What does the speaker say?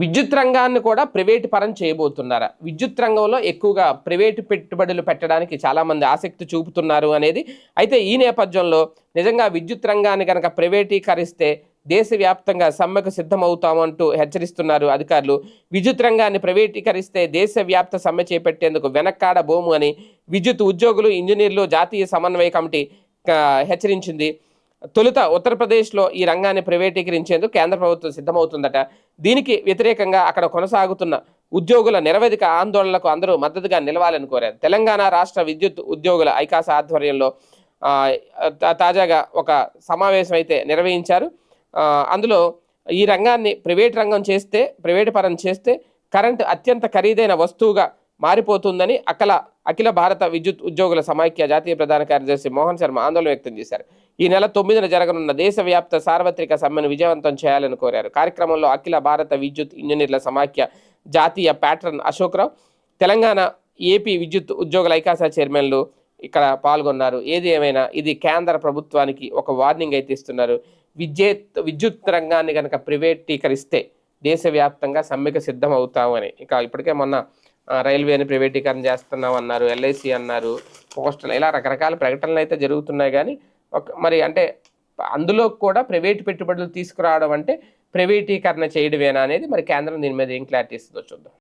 విద్యుత్ రంగాన్ని కూడా ప్రైవేటు పరం చేయబోతున్నారా. విద్యుత్ రంగంలో ఎక్కువగా ప్రైవేటు పెట్టుబడులు పెట్టడానికి చాలామంది ఆసక్తి చూపుతున్నారు అనేది. అయితే ఈ నేపథ్యంలో నిజంగా విద్యుత్ రంగాన్ని కనుక ప్రైవేటీకరిస్తే దేశవ్యాప్తంగా సమ్మెకు సిద్ధమవుతామంటూ హెచ్చరిస్తున్నారు అధికారులు. విద్యుత్ రంగాన్ని ప్రైవేటీకరిస్తే దేశవ్యాప్త సమ్మె చేపట్టేందుకు వెనక్కాడ బోము అని విద్యుత్ ఉద్యోగులు ఇంజనీర్లు జాతీయ సమన్వయ కమిటీ హెచ్చరించింది. తొలుత ఉత్తరప్రదేశ్లో ఈ రంగాన్ని ప్రైవేటీకరించేందుకు కేంద్ర ప్రభుత్వం సిద్ధమవుతుందట. దీనికి వ్యతిరేకంగా అక్కడ కొనసాగుతున్న ఉద్యోగుల నిరవధిక ఆందోళనలకు అందరూ మద్దతుగా నిలవాలని కోరారు. తెలంగాణ రాష్ట్ర విద్యుత్ ఉద్యోగుల ఐకాస ఆధ్వర్యంలో తా- తాజాగా ఒక సమావేశం అయితే నిర్వహించారు. అందులో ఈ రంగాన్ని ప్రైవేట్ రంగం చేస్తే ప్రైవేట్ పరం చేస్తే కరెంట్ అత్యంత ఖరీదైన వస్తువుగా మారిపోతుందని అకల అఖిల భారత విద్యుత్ ఉద్యోగుల సమాఖ్య జాతీయ ప్రధాన కార్యదర్శి మోహన్ శర్మ ఆందోళన వ్యక్తం చేశారు. ఈ నెల తొమ్మిదిన జరగనున్న దేశవ్యాప్త సార్వత్రిక సమ్మెను విజయవంతం చేయాలని కోరారు. కార్యక్రమంలో అఖిల భారత విద్యుత్ ఇంజనీర్ల సమాఖ్య జాతీయ ప్యాట్రన్ అశోక్రావు తెలంగాణ ఏపీ విద్యుత్ ఉద్యోగుల ఐకాస చైర్మన్లు ఇక్కడ పాల్గొన్నారు. ఏది ఏమైనా ఇది కేంద్ర ప్రభుత్వానికి ఒక వార్నింగ్ అయితే ఇస్తున్నారు. విద్యుత్ విద్యుత్ రంగాన్ని కనుక ప్రైవేటీకరిస్తే దేశవ్యాప్తంగా సమ్మెకు సిద్ధం అవుతామని ఇక ఇప్పటికే మొన్న రైల్వేని ప్రైవేటీకరణ చేస్తున్నాం అన్నారు ఎల్ఐసి అన్నారు పోస్టల్ ఇలా రకరకాల ప్రకటనలు అయితే జరుగుతున్నాయి కానీ ఒక మరి అంటే అందులో కూడా ప్రైవేట్ పెట్టుబడులు తీసుకురావడం అంటే ప్రైవేటీకరణ చేయడమేనా అనేది మరి కేంద్రం దీని మీద ఏం క్లారిటీ ఇస్తుందో చూద్దాం.